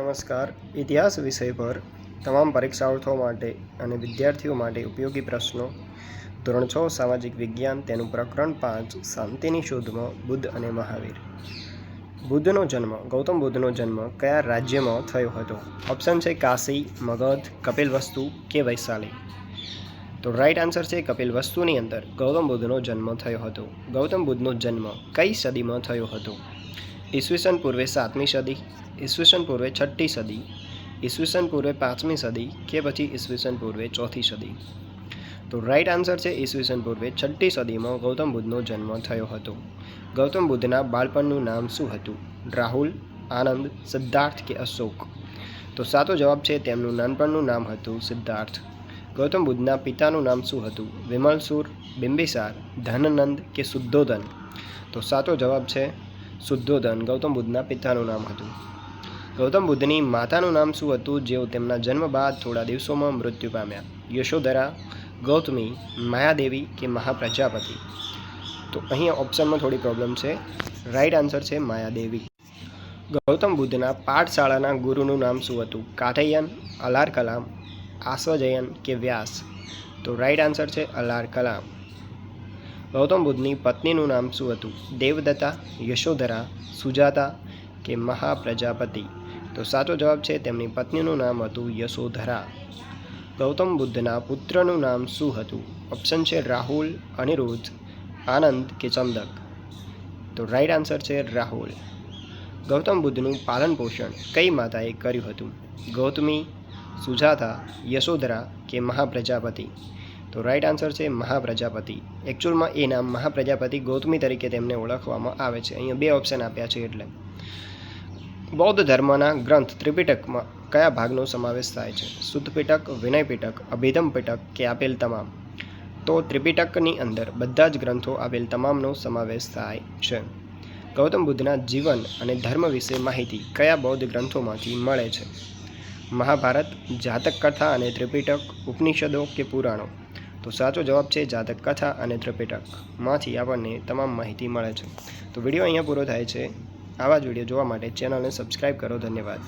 નમસ્કાર. ઇતિહાસ વિષય પર તમામ પરીક્ષાર્થીઓ માટે અને વિદ્યાર્થીઓ માટે ઉપયોગી પ્રશ્નો. ધોરણ છ, સામાજિક વિજ્ઞાન, તેનું પ્રકરણ પાંચ, શાંતિની શોધમાં બુદ્ધ અને મહાવીર. બુદ્ધનો જન્મ, ગૌતમ બુદ્ધનો જન્મ કયા રાજ્યમાં થયો હતો? ઓપ્શન છે કાશી, મગધ કપિલવસ્તુ કે વૈશાલી? તો રાઈટ આન્સર છે કપિલવસ્તુની અંદર ગૌતમ બુદ્ધનો જન્મ થયો હતો. ગૌતમ બુદ્ધનો જન્મ કઈ સદીમાં થયો હતો? ઈસવીસન પૂર્વે સાતમી સદી, ઈસવીસન પૂર્વે છઠ્ઠી સદી, ઈસવીસન પૂર્વે પાંચમી સદી કે પછી ઈસવીસન પૂર્વે ચોથી સદી. તો રાઈટ આન્સર છે ઈસવીસન પૂર્વે છઠ્ઠી સદીમાં ગૌતમ બુદ્ધનો જન્મ થયો હતો. ગૌતમ બુદ્ધના બાળપણનું નામ શું હતું? રાહુલ, આનંદ, સિદ્ધાર્થ કે અશોક? તો સાચો જવાબ છે તેમનું નાનપણનું નામ હતું સિદ્ધાર્થ. ગૌતમ બુદ્ધના પિતાનું નામ શું હતું? વિમલસુર, બિંબિસાર, ધનનંદ કે શુદ્ધોધન તો સાચો જવાબ છે શુદ્ધોધન ગૌતમ બુદ્ધના પિતાનું નામ હતું. ગૌતમ બુદ્ધની માતાનું નામ શું હતું? જેઓ તેમના જન્મ બાદ થોડા દિવસોમાં મૃત્યુ પામ્યા. યશોધરા, ગૌતમી, માયાદેવી કે મહાપ્રજાપતિ? તો અહીં ઓપ્શનમાં થોડી પ્રોબ્લેમ છે. રાઈટ આન્સર છે માયાદેવી. ગૌતમ બુદ્ધના પાઠશાળાના ગુરુનું નામ શું હતું? કાઠૈયન, અલાર કલામ, આશ્વજયન કે વ્યાસ? તો રાઈટ આન્સર છે અલાર કલામ. ગૌતમ બુદ્ધની પત્નીનું નામ શું હતું? દેવદત્તા, યશોધરા, સુજાતા કે મહાપ્રજાપતિ? તો સાચો જવાબ છે તેમની પત્નીનું નામ હતું યશોધરા. ગૌતમ બુદ્ધના પુત્રનું નામ શું હતું? ઓપ્શન છે રાહુલ, અનિરુદ્ધ, આનંદ કે ચંદક? તો રાઈટ આન્સર છે રાહુલ. ગૌતમ બુદ્ધનું પાલન પોષણ કઈ માતાએ કર્યું હતું? ગૌતમી, સુજાતા, યશોધરા કે મહાપ્રજાપતિ? તો રાઈટ આન્સર છે મહાપ્રજાપતિ. એકચ્યુઅલમાં એ નામ મહાપ્રજાપતિ ગૌતમી તરીકે તેમને ઓળખવામાં આવે છે. અહીંયા બે ઓપ્શન આપ્યા છે એટલે. બૌદ્ધ ધર્મના ગ્રંથ ત્રિપિટકમાં કયા ભાગનો સમાવેશ થાય છે? શુદ્ધ વિનયપિટક વિનય પિટક, અભિધમ પિટક કે આપેલ તમામ? તો ત્રિપિટકની અંદર બધા જ ગ્રંથો આપેલ તમામનો સમાવેશ થાય છે. ગૌતમ બુદ્ધના જીવન અને ધર્મ વિશે માહિતી કયા બૌદ્ધ ગ્રંથોમાંથી મળે છે? મહાભારત, જાતક કથા અને ત્રિપિટક, ઉપનિષદો કે પુરાણો? તો સાચો જવાબ છે જાતક કથા અને ત્રપેટકમાંથી આપણને તમામ માહિતી મળે છે. તો વીડિયો અહીંયા પૂરો થાય છે. આવા જ વીડિયો જોવા માટે ચેનલને સબસ્ક્રાઈબ કરો. ધન્યવાદ.